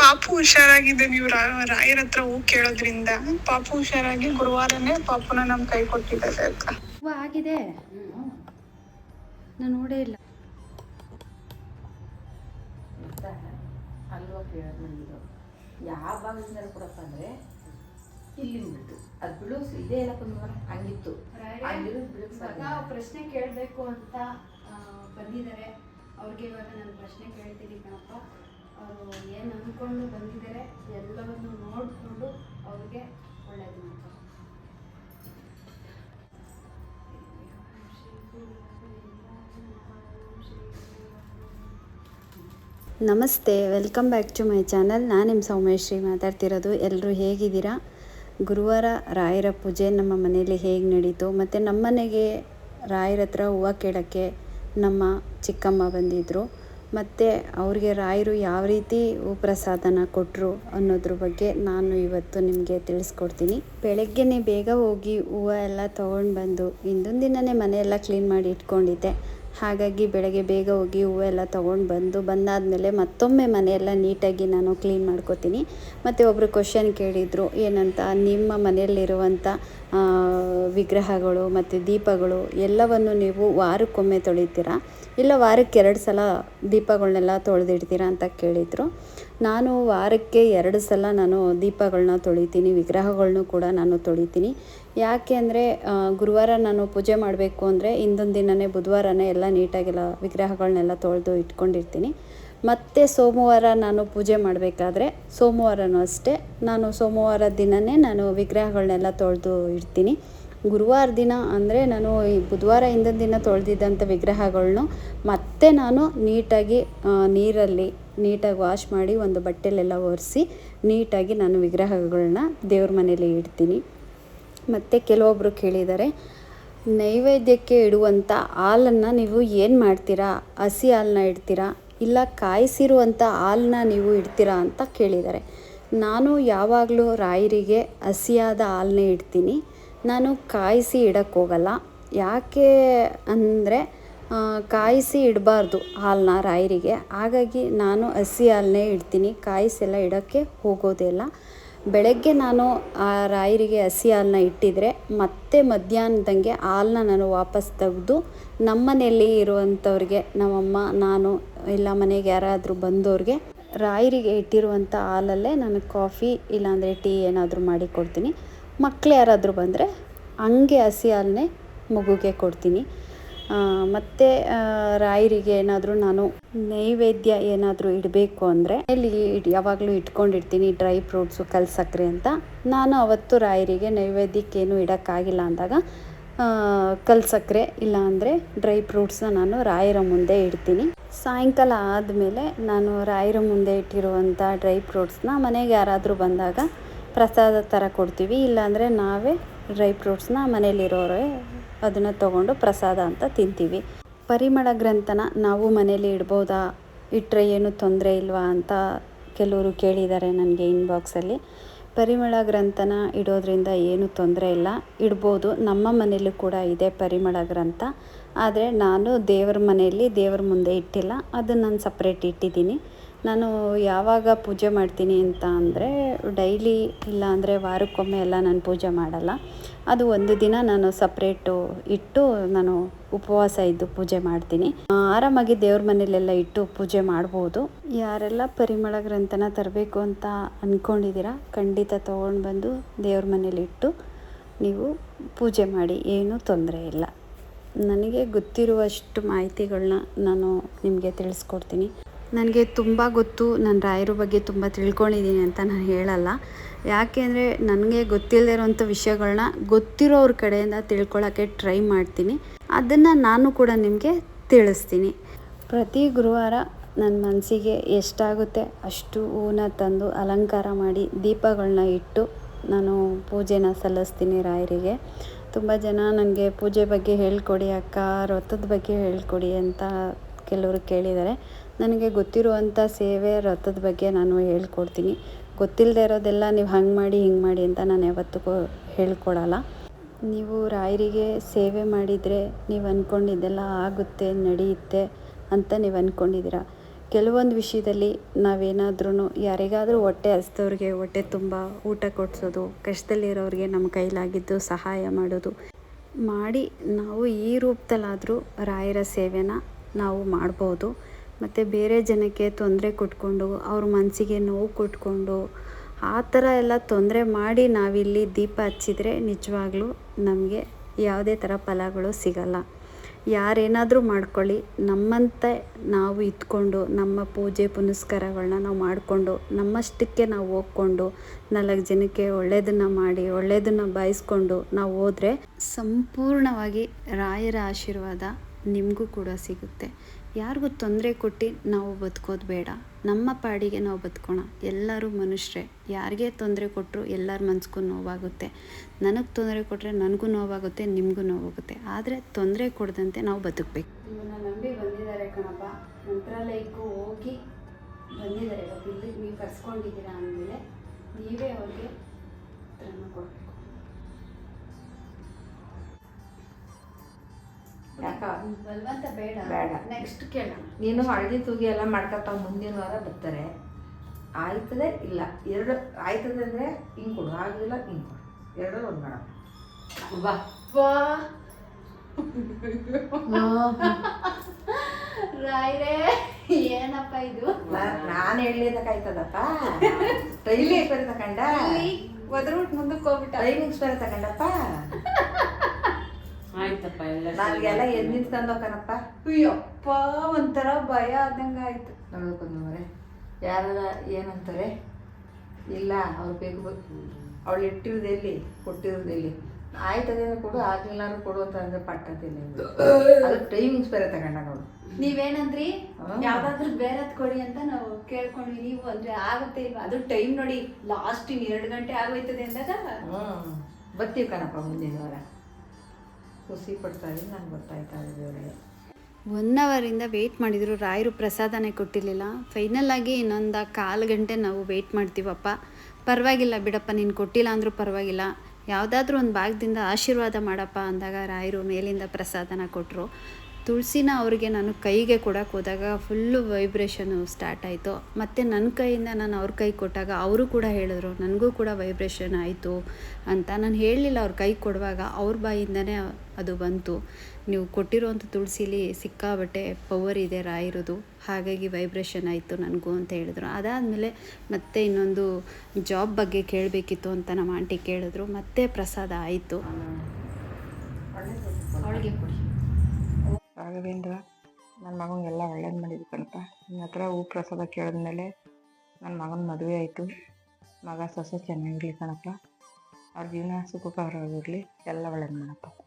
ಪಾಪು ಹುಷಾರಾಗಿದೆ ನೀವು ರಾಯರ ಹತ್ರ ಹೋಗಿ ಕೇಳೋದ್ರಿಂದ. ಪಾಪು ಹುಷಾರಾಗಿ ಗುರುವಾರನೇ ಪಾಪುನ ನಮ್ ಕೈ ಕೊಟ್ಟಿದ್ದಾರೆ ಅಕ್ಕ ಹೂವು ಆಗಿದೆ. ನಾನು ನೋಡೇ ಇಲ್ಲ. ಅಲ್ವಾ ಕೇಳೋದು ನನಗಿದು ಯಾವ ಭಾಗದಿಂದ ಕೊಡಪ್ಪ ಅಂದರೆ ಇಲ್ಲಿಂದ ಬಿಟ್ಟು ಅದು ಬಿಡು ಇದೇ ಎಲ್ಲ ಕುಂದ್ರ ಹಂಗಿತ್ತು. ಅಲ್ಲಿರೋದು ಬಿಡಕ್ಕೆ ಸಾಧ್ಯ ಇಲ್ಲ. ಪ್ರಶ್ನೆ ಕೇಳಬೇಕು ಅಂತ ಬಂದಿದ್ದಾರೆ. ಅವ್ರಿಗೆ ಇವಾಗ ನಾನು ಪ್ರಶ್ನೆ ಕೇಳ್ತೀನಿ ಕಣಪ್ಪ. ಏನು ಬಂದಿದ್ದಾರೆ. ಎಲ್ಲವನ್ನು ನೋಡಿಕೊಂಡು ಅವ್ರಿಗೆ ಒಳ್ಳೆಯದು ನಮಸ್ತೆ, welcome back to my channel. ನಾನು ನಿಮ್ಮ ಸೌಮೇಶ್ರೀ ಮಾತಾಡ್ತಿರೋದು. ಎಲ್ಲರೂ ಹೇಗಿದ್ದೀರಾ? ಗುರುವಾರ ರಾಯರ ಪೂಜೆ ನಮ್ಮ ಮನೆಯಲ್ಲಿ ಹೇಗೆ ನಡೀತು? ಮತ್ತು ನಮ್ಮ ಮನೆಗೆ ರಾಯರ ಹತ್ರ ಹೂವು ಕೇಳೋಕ್ಕೆ ನಮ್ಮ ಚಿಕ್ಕಮ್ಮ ಬಂದಿದ್ದರು ಮತ್ತು ಅವ್ರಿಗೆ ರಾಯರು ಯಾವ ರೀತಿ ಪ್ರಸಾದನ ಕೊಟ್ಟರು ಅನ್ನೋದ್ರ ಬಗ್ಗೆ ನಾನು ಇವತ್ತು ನಿಮಗೆ ತಿಳಿಸ್ಕೊಡ್ತೀನಿ. ಬೆಳಗ್ಗೆನೇ ಬೇಗ ಹೋಗಿ ಹೂವು ಎಲ್ಲ ತೊಗೊಂಡು ಬಂದು ಹಿಂದೊಂದು ದಿನವೇ ಮನೆಯೆಲ್ಲ ಕ್ಲೀನ್ ಮಾಡಿ ಇಟ್ಕೊಂಡಿದ್ದೆ. ಹಾಗಾಗಿ ಬೆಳಗ್ಗೆ ಬೇಗ ಹೋಗಿ ಹೂವೆಲ್ಲ ತೊಗೊಂಡು ಬಂದು ಬಂದಾದಮೇಲೆ ಮತ್ತೊಮ್ಮೆ ಮನೆಯೆಲ್ಲ ನೀಟಾಗಿ ನಾನು ಕ್ಲೀನ್ ಮಾಡ್ಕೋತೀನಿ. ಮತ್ತು ಒಬ್ಬರು ಕ್ವಶನ್ ಕೇಳಿದರು, ಏನಂತ? ನಿಮ್ಮ ಮನೆಯಲ್ಲಿರುವಂಥ ವಿಗ್ರಹಗಳು ಮತ್ತು ದೀಪಗಳು ಎಲ್ಲವನ್ನು ನೀವು ವಾರಕ್ಕೊಮ್ಮೆ ತೊಳಿತೀರಾ? ಇಲ್ಲ ವಾರಕ್ಕೆ ಎರಡು ಸಲ ದೀಪಗಳನ್ನೆಲ್ಲ ತೊಳೆದಿಡ್ತೀರಾ? ಅಂತ ಕೇಳಿದರು. ನಾನು ವಾರಕ್ಕೆ ಎರಡು ಸಲ ನಾನು ದೀಪಗಳನ್ನ ತೊಳಿತೀನಿ ವಿಗ್ರಹಗಳನ್ನು ಕೂಡ ನಾನು ತೊಳಿತೀನಿ. ಯಾಕೆ ಅಂದರೆ ಗುರುವಾರ ನಾನು ಪೂಜೆ ಮಾಡಬೇಕು ಅಂದರೆ ಹಿಂದೊಂದು ದಿನವೇ ಬುಧವಾರನೇ ಎಲ್ಲ ನೀಟಾಗೆಲ್ಲ ವಿಗ್ರಹಗಳನ್ನೆಲ್ಲ ತೊಳೆದು ಇಟ್ಕೊಂಡಿರ್ತೀನಿ. ಮತ್ತು ಸೋಮವಾರ ನಾನು ಪೂಜೆ ಮಾಡಬೇಕಾದ್ರೆ ಸೋಮವಾರನೂ ಅಷ್ಟೇ, ನಾನು ಸೋಮವಾರ ದಿನವೇ ನಾನು ವಿಗ್ರಹಗಳನ್ನೆಲ್ಲ ತೊಳೆದು ಇಡ್ತೀನಿ. ಗುರುವಾರ ದಿನ ಅಂದರೆ ನಾನು ಈ ಬುಧವಾರ ಹಿಂದಿನ ದಿನ ತೊಳೆದಿದ್ದಂಥ ವಿಗ್ರಹಗಳನ್ನು ಮತ್ತೆ ನಾನು ನೀಟಾಗಿ ನೀರಲ್ಲಿ ನೀಟಾಗಿ ವಾಶ್ ಮಾಡಿ ಒಂದು ಬಟ್ಟೆಲೆಲ್ಲ ಒರೆಸಿ ನೀಟಾಗಿ ನಾನು ವಿಗ್ರಹಗಳನ್ನ ದೇವ್ರ ಮನೇಲಿ ಇಡ್ತೀನಿ. ಮತ್ತು ಕೆಲವೊಬ್ಬರು ಕೇಳಿದ್ದಾರೆ, ನೈವೇದ್ಯಕ್ಕೆ ಇಡುವಂಥ ಹಾಲನ್ನು ನೀವು ಏನು ಮಾಡ್ತೀರಾ? ಹಸಿ ಹಾಲನ್ನ ಇಡ್ತೀರಾ? ಇಲ್ಲ ಕಾಯಿಸಿರುವಂಥ ಹಾಲನ್ನ ನೀವು ಇಡ್ತೀರಾ ಅಂತ ಕೇಳಿದ್ದಾರೆ. ನಾನು ಯಾವಾಗಲೂ ರಾಯರಿಗೆ ಹಸಿಯಾದ ಹಾಲನ್ನೇ ಇಡ್ತೀನಿ. ನಾನು ಕಾಯಿಸಿ ಇಡೋಕ್ಕೋಗಲ್ಲ ಯಾಕೆ ಅಂದರೆ ಕಾಯಿಸಿ ಇಡಬಾರ್ದು ಹಾಲನ್ನ ರಾಯರಿಗೆ. ಹಾಗಾಗಿ ನಾನು ಹಸಿ ಹಾಲನ್ನೇ ಇಡ್ತೀನಿ. ಕಾಯಿಸೆಲ್ಲ ಇಡೋಕ್ಕೆ ಹೋಗೋದೇ ಇಲ್ಲ. ಬೆಳಗ್ಗೆ ನಾನು ಆ ರಾಯರಿಗೆ ಹಸಿ ಹಾಲನ್ನ ಇಟ್ಟಿದ್ರೆ ಮತ್ತೆ ಮಧ್ಯಾಹ್ನದಂಗೆ ಹಾಲನ್ನ ನಾನು ವಾಪಸ್ ತೆಗೆದು ನಮ್ಮನೆಯಲ್ಲಿ ಇರುವಂಥವ್ರಿಗೆ, ನಮ್ಮಮ್ಮ, ನಾನು ಇಲ್ಲ ಮನೆಗೆ ಯಾರಾದರೂ ಬಂದವ್ರಿಗೆ ರಾಯರಿಗೆ ಇಟ್ಟಿರುವಂಥ ಹಾಲಲ್ಲೇ ನಾನು ಕಾಫಿ ಇಲ್ಲಾಂದರೆ ಟೀ ಏನಾದರೂ ಮಾಡಿ ಕೊಡ್ತೀನಿ. ಮಕ್ಕಳು ಯಾರಾದರೂ ಬಂದರೆ ಹಂಗೆ ಹಸಿ ಹಾಲನ್ನೇ ಮಗುಗೆ ಕೊಡ್ತೀನಿ. ಮತ್ತು ರಾಯರಿಗೆ ಏನಾದರೂ ನಾನು ನೈವೇದ್ಯ ಏನಾದರೂ ಇಡಬೇಕು ಅಂದರೆ ಇಲ್ಲಿ ಯಾವಾಗಲೂ ಇಟ್ಕೊಂಡಿರ್ತೀನಿ ಡ್ರೈ ಫ್ರೂಟ್ಸು ಕಲ್ ಸಕ್ಕರೆ ಅಂತ. ನಾನು ಅವತ್ತು ರಾಯರಿಗೆ ನೈವೇದ್ಯಕ್ಕೇನು ಇಡೋಕ್ಕಾಗಿಲ್ಲ ಅಂದಾಗ ಕಲ್ಸಕ್ರೆ ಇಲ್ಲಾಂದರೆ ಡ್ರೈ ಫ್ರೂಟ್ಸ್ನ ನಾನು ರಾಯರ ಮುಂದೆ ಇಡ್ತೀನಿ. ಸಾಯಂಕಾಲ ಆದಮೇಲೆ ನಾನು ರಾಯರ ಮುಂದೆ ಇಟ್ಟಿರುವಂಥ ಡ್ರೈ ಫ್ರೂಟ್ಸ್ನ ಮನೆಗೆ ಯಾರಾದರೂ ಬಂದಾಗ ಪ್ರಸಾದ ಥರ ಕೊಡ್ತೀವಿ. ಇಲ್ಲಾಂದರೆ ನಾವೇ ಡ್ರೈ ಫ್ರೂಟ್ಸ್ನ ಮನೇಲಿರೋರೇ ಅದನ್ನು ತಗೊಂಡು ಪ್ರಸಾದ ಅಂತ ತಿಂತೀವಿ. ಪರಿಮಳ ಗ್ರಂಥನ ನಾವು ಮನೇಲಿ ಇಡ್ಬೋದಾ? ಇಟ್ಟರೆ ಏನು ತೊಂದರೆ ಇಲ್ವಾ ಅಂತ ಕೆಲವರು ಕೇಳಿದ್ದಾರೆ ನನಗೆ ಇನ್ಬಾಕ್ಸಲ್ಲಿ ಪರಿಮಳ ಗ್ರಂಥನ ಇಡೋದ್ರಿಂದ ಏನು ತೊಂದರೆ ಇಲ್ಲ. ಇಡ್ಬೋದು. ನಮ್ಮ ಮನೇಲಿ ಕೂಡ ಇದೆ ಪರಿಮಳ ಗ್ರಂಥ. ಆದರೆ ನಾನು ದೇವರ ಮನೆಯಲ್ಲಿ ದೇವರ ಮುಂದೆ ಇಟ್ಟಿಲ್ಲ. ಅದನ್ನು ನಾನು ಸಪ್ರೇಟ್ ಇಟ್ಟಿದ್ದೀನಿ. ನಾನು ಯಾವಾಗ ಪೂಜೆ ಮಾಡ್ತೀನಿ ಅಂತ ಅಂದರೆ ಡೈಲಿ ಇಲ್ಲ ಅಂದರೆ ವಾರಕ್ಕೊಮ್ಮೆ ಎಲ್ಲ ನಾನು ಪೂಜೆ ಮಾಡಲ್ಲ. ಅದು ಒಂದು ದಿನ ನಾನು ಸಪ್ರೇಟು ಇಟ್ಟು ನಾನು ಉಪವಾಸ ಇದ್ದು ಪೂಜೆ ಮಾಡ್ತೀನಿ. ಆರಾಮಾಗಿ ದೇವ್ರ ಮನೇಲೆಲ್ಲ ಇಟ್ಟು ಪೂಜೆ ಮಾಡ್ಬೋದು. ಯಾರೆಲ್ಲ ಪರಿಮಳ ಗ್ರಂಥನ ತರಬೇಕು ಅಂತ ಅಂದ್ಕೊಂಡಿದ್ದೀರಾ ಖಂಡಿತ ತೊಗೊಂಡು ಬಂದು ದೇವ್ರ ಮನೇಲಿ ಇಟ್ಟು ನೀವು ಪೂಜೆ ಮಾಡಿ, ಏನೂ ತೊಂದರೆ ಇಲ್ಲ. ನನಗೆ ಗೊತ್ತಿರುವಷ್ಟು ಮಾಹಿತಿಗಳನ್ನ ನಾನು ನಿಮಗೆ ತಿಳಿಸ್ಕೊಡ್ತೀನಿ. ನನಗೆ ತುಂಬ ಗೊತ್ತು ನಾನು ರಾಯರ ಬಗ್ಗೆ ತುಂಬ ತಿಳ್ಕೊಂಡಿದ್ದೀನಿ ಅಂತ ನಾನು ಹೇಳಲ್ಲ. ಯಾಕೆ ಅಂದರೆ ನನಗೆ ಗೊತ್ತಿಲ್ಲದೆ ವಿಷಯಗಳನ್ನ ಗೊತ್ತಿರೋರ ಕಡೆಯಿಂದ ತಿಳ್ಕೊಳ್ಳೋಕ್ಕೆ ಟ್ರೈ ಮಾಡ್ತೀನಿ. ಅದನ್ನು ನಾನು ಕೂಡ ನಿಮಗೆ ತಿಳಿಸ್ತೀನಿ. ಪ್ರತಿ ಗುರುವಾರ ನನ್ನ ಮನಸ್ಸಿಗೆ ಎಷ್ಟಾಗುತ್ತೆ ಅಷ್ಟು ಹೂವನ್ನ ತಂದು ಅಲಂಕಾರ ಮಾಡಿ ದೀಪಗಳನ್ನ ಇಟ್ಟು ನಾನು ಪೂಜೆನ ಸಲ್ಲಿಸ್ತೀನಿ ರಾಯರಿಗೆ. ತುಂಬ ಜನ ನನಗೆ ಪೂಜೆ ಬಗ್ಗೆ ಹೇಳ್ಕೊಡಿ ಅಕ್ಕ ವ್ರತದ ಬಗ್ಗೆ ಹೇಳ್ಕೊಡಿ ಅಂತ ಕೆಲವರು ಕೇಳಿದ್ದಾರೆ. ನನಗೆ ಗೊತ್ತಿರುವಂಥ ಸೇವೆ ರಥದ ಬಗ್ಗೆ ನಾನು ಹೇಳ್ಕೊಡ್ತೀನಿ. ಗೊತ್ತಿಲ್ಲದೆ ಇರೋದೆಲ್ಲ ನೀವು ಹಂಗೆ ಮಾಡಿ, ಹಿಂಗೆ ಮಾಡಿ ಅಂತ ನಾನು ಯಾವತ್ತಿಗೂ ಹೇಳ್ಕೊಡಲ್ಲ. ನೀವು ರಾಯರಿಗೆ ಸೇವೆ ಮಾಡಿದರೆ ನೀವು ಅಂದ್ಕೊಂಡಿದ್ದೆಲ್ಲ ಆಗುತ್ತೆ, ನಡೆಯುತ್ತೆ ಅಂತ ನೀವು ಅಂದ್ಕೊಂಡಿದ್ದೀರ ಕೆಲವೊಂದು ವಿಷಯದಲ್ಲಿ ನಾವೇನಾದ್ರೂ ಯಾರಿಗಾದರೂ ಹೊಟ್ಟೆ ಹಸ್ದವ್ರಿಗೆ, ಹೊಟ್ಟೆ ತುಂಬ ಊಟ ಕೊಡಿಸೋದು, ಕಷ್ಟದಲ್ಲಿರೋರಿಗೆ ನಮ್ಮ ಕೈಲಾಗಿದ್ದು ಸಹಾಯ ಮಾಡೋದು. ಮಾಡಿ, ನಾವು ಈ ರೂಪದಲ್ಲಾದರೂ ರಾಯರ ಸೇವೆನ ನಾವು ಮಾಡ್ಬೋದು. ಮತ್ತು ಬೇರೆ ಜನಕ್ಕೆ ತೊಂದರೆ ಕೊಟ್ಕೊಂಡು, ಅವ್ರ ಮನಸ್ಸಿಗೆ ನೋವು ಕೊಟ್ಕೊಂಡು, ಆ ಥರ ಎಲ್ಲ ತೊಂದರೆ ಮಾಡಿ ನಾವಿಲ್ಲಿ ದೀಪ ಹಚ್ಚಿದರೆ ನಿಜವಾಗ್ಲೂ ನಮಗೆ ಯಾವುದೇ ಥರ ಫಲಗಳು ಸಿಗಲ್ಲ. ಯಾರೇನಾದರೂ ಮಾಡ್ಕೊಳ್ಳಿ. ನಮ್ಮಂತೆ ನಾವು ಇದ್ಕೊಂಡು, ನಮ್ಮ ಪೂಜೆ ಪುನಸ್ಕಾರಗಳನ್ನ ನಾವು ಮಾಡಿಕೊಂಡು, ನಮ್ಮಷ್ಟಕ್ಕೆ ನಾವು ಹೋಗ್ಕೊಂಡು, ನಾಲ್ಕು ಜನಕ್ಕೆ ಒಳ್ಳೆಯದನ್ನು ಮಾಡಿ ಒಳ್ಳೆಯದನ್ನು ಬಯಸ್ಕೊಂಡು ನಾವು ಹೋದರೆ ಸಂಪೂರ್ಣವಾಗಿ ರಾಯರ ಆಶೀರ್ವಾದ ನಿಮಗೂ ಕೂಡ ಸಿಗುತ್ತೆ. ಯಾರಿಗೂ ತೊಂದರೆ ಕೊಟ್ಟು ನಾವು ಬದುಕೋದು ಬೇಡ. ನಮ್ಮ ಪಾಡಿಗೆ ನಾವು ಬದುಕೋಣ. ಎಲ್ಲರೂ ಮನುಷ್ಯರೇ. ಯಾರಿಗೆ ತೊಂದರೆ ಕೊಟ್ಟರು ಎಲ್ಲರ ಮನ್ಸಿಗೂ ನೋವಾಗುತ್ತೆ. ನನಗೆ ತೊಂದರೆ ಕೊಟ್ಟರೆ ನನಗೂ ನೋವಾಗುತ್ತೆ, ನಿಮಗೂ ನೋವಾಗುತ್ತೆ. ಆದರೆ ತೊಂದರೆ ಕೊಡದಂತೆ ನಾವು ಬದುಕಬೇಕು. ನಂಬಿ ಬಂದಿದ್ದಾರೆ ಕಣಪ್ಪ. ಮಂತ್ರಾಲಯಕ್ಕೂ ಹೋಗಿ ಬಂದಿದ್ದಾರೆ. ನೀವು ಕರ್ಸ್ಕೊಂಡಿದ್ದೀರಾ ಅಂದಮೇಲೆ ನೀವೇ ಅವ್ರಿಗೆ ಉತ್ತರನ ಯಾಕ? ಬಲವಂತ ಬೇಡ. ಬೇಡ. ನೆಕ್ಸ್ಟ್ ಕೇಳೋಣ. ನೀನು ಹಳದಿ ತೂಗಿ ಎಲ್ಲ ಮಾಡ್ಕೊತ ಮುಂದಿನ ವಾರ ಬರ್ತಾರೆ. ಆಯ್ತದೆ? ಇಲ್ಲ. ಎರಡು ಆಯ್ತದೆ ಅಂದರೆ ಹಿಂಗೆ ಕೊಡು. ಆಗಿಲ್ಲ ಹಿಂಗೆ ಕೊಡು. ಎರಡು ಒಂದು ಮಾಡೋಣ ಬಾ ರಾಯ್ರೆ ಏನಪ್ಪ ಇದು? ನಾನು ಹೇಳಲಿದ್ದಕ್ಕಾಯ್ತದಪ್ಪ ಟೈಮಿಂಗ್ಸ್ ಬೇರೆ ತಕೊಂಡ? ಒದ್ರುಬಿಟ್ಟು ಮುಂದಕ್ಕೆ ಹೋಗ್ಬಿಟ್ಟ. ಟೈಮಿಂಗ್ಸ್ ಬೇರೆ ತಕೊಂಡಪ್ಪ? ಎಲ್ಲ ನನಗೆಲ್ಲ ಎದ್ದು ನಿಂತ್ಕೊಂಡು ಕಣಪ್ಪ ಅಯ್ಯಪ್ಪ ಒಂಥರ ಭಯ ಆದಂಗ ಆಯ್ತು. ನೋಡ್ಬೇಕು ನೋಡ್ರೆ ಯಾರ ಏನಂತಾರೆ ಇಲ್ಲ ಅವ್ರು ಬೇಕು ಅವಳು ಇಟ್ಟಿರೋದು ಎಲ್ಲಿ ಕೊಟ್ಟಿರೋದು ಎಲ್ಲಿ ಆಯ್ತದೆ ಅಂದ್ರೆ ಕೊಡು ಆಗ್ಲಿಲ್ಲ ಕೊಡು ಅಂತ ಅಂದ್ರೆ ಪಟ್ಟದಿಲ್ಲ ಅದು ಟೈಮಿಂಗ್ಸ್ ಬೇರೆ ತಗೊಂಡ ನೋಡು. ನೀವೇನಂದ್ರಿ. ಯಾವ್ದಾದ್ರು ಬೇರೆ ಕೊಡಿ ಅಂತ ನಾವು ಕೇಳ್ಕೊಂಡ್ವಿ. ನೀವು ಅಂದ್ರೆ ಆಗುತ್ತೆ ಇಲ್ವಾ? ಅದು ಟೈಮ್ ನೋಡಿ ಲಾಸ್ಟ್ ಇನ್ ಎರಡು ಗಂಟೆ ಆಗೋಯ್ತದೆ ಅಂದಾಗ? ಹ್ಮ್. ಬರ್ತೀವಿ ಕಣಪ್ಪ ಮುಂದಿನ ವಾರ. ಖುಷಿ ಪಡ್ತಾ ಇದ್ದೀನಿ ನಾನು ಗೊತ್ತಾಯ್ತಾ ಇದೆ ಒನ್ ಅವರಿಂದ ವೆಯ್ಟ್ ಮಾಡಿದ್ರು, ರಾಯರು ಪ್ರಸಾದನೇ ಕೊಟ್ಟಿರಲಿಲ್ಲ. ಫೈನಲ್ ಆಗಿ ಇನ್ನೊಂದು ಕಾಲು ಗಂಟೆ ನಾವು ವೆಯ್ಟ್ ಮಾಡ್ತೀವಪ್ಪ. ಪರವಾಗಿಲ್ಲ ಬಿಡಪ್ಪ, ನೀನು ಕೊಟ್ಟಿಲ್ಲ ಅಂದರೂ ಪರವಾಗಿಲ್ಲ. ಯಾವುದಾದ್ರೂ ಒಂದು ಭಾಗದಿಂದ ಆಶೀರ್ವಾದ ಮಾಡಪ್ಪ ಅಂದಾಗ ರಾಯರು ಮೇಲಿಂದ ಪ್ರಸಾದನ ಕೊಟ್ಟರು ತುಳಸಿನ ಅವ್ರಿಗೆ ನಾನು ಕೈಗೆ ಕೊಡೋಕೆ ಹೋದಾಗ ಫುಲ್ಲು ವೈಬ್ರೇಷನು ಸ್ಟಾರ್ಟ್ ಆಯಿತು. ಮತ್ತು ನನ್ನ ಕೈಯಿಂದ ನಾನು ಅವ್ರ ಕೈ ಕೊಟ್ಟಾಗ ಅವರು ಕೂಡ ಹೇಳಿದ್ರು, ನನಗೂ ಕೂಡ ವೈಬ್ರೇಷನ್ ಆಯಿತು ಅಂತ. ನಾನು ಹೇಳಲಿಲ್ಲ ಅವ್ರ ಕೈ ಕೊಡುವಾಗ ಅವ್ರ ಬಾಯಿಂದನೇ ಅದು ಬಂತು. ನೀವು ಕೊಟ್ಟಿರೋವಂಥ ತುಳಸಿಲಿ ಸಿಕ್ಕಾಬಟ್ಟೆ ಪವರ್ ಇದೆ ರಾಯಿರೋದು ಹಾಗಾಗಿ ವೈಬ್ರೇಷನ್ ಆಯಿತು ನನಗೂ ಅಂತ ಹೇಳಿದ್ರು. ಅದಾದಮೇಲೆ ಮತ್ತೆ ಇನ್ನೊಂದು ಜಾಬ್ ಬಗ್ಗೆ ಕೇಳಬೇಕಿತ್ತು ಅಂತ ನಮ್ಮ ಆಂಟಿ ಕೇಳಿದ್ರು. ಮತ್ತೆ ಪ್ರಸಾದ ಆಯಿತು. ಅವಳಿಗೆ ಕೊಡಿ. ರಾಘವೇಂದ್ರ ನನ್ನ ಮಗನಿಗೆಲ್ಲ ಒಳ್ಳೇದು ಮಾಡಿದ್ದು ಕಣಪ್ಪ. ನಿನ್ನ ಹತ್ರ ಹೂ ಪ್ರಸಾದ ಕೇಳಿದ್ಮೇಲೆ ನನ್ನ ಮಗನ ಮದುವೆ ಆಯಿತು. ಮಗ ಸೊಸೆ ಚೆನ್ನಾಗಿರಲಿ ಕಣಪ್ಪ. ಅವ್ರ ಜೀವನ ಸುಖಕರವಾಗಿರಲಿ. ಎಲ್ಲ ಒಳ್ಳೇದು ಮಾಡಪ್ಪ.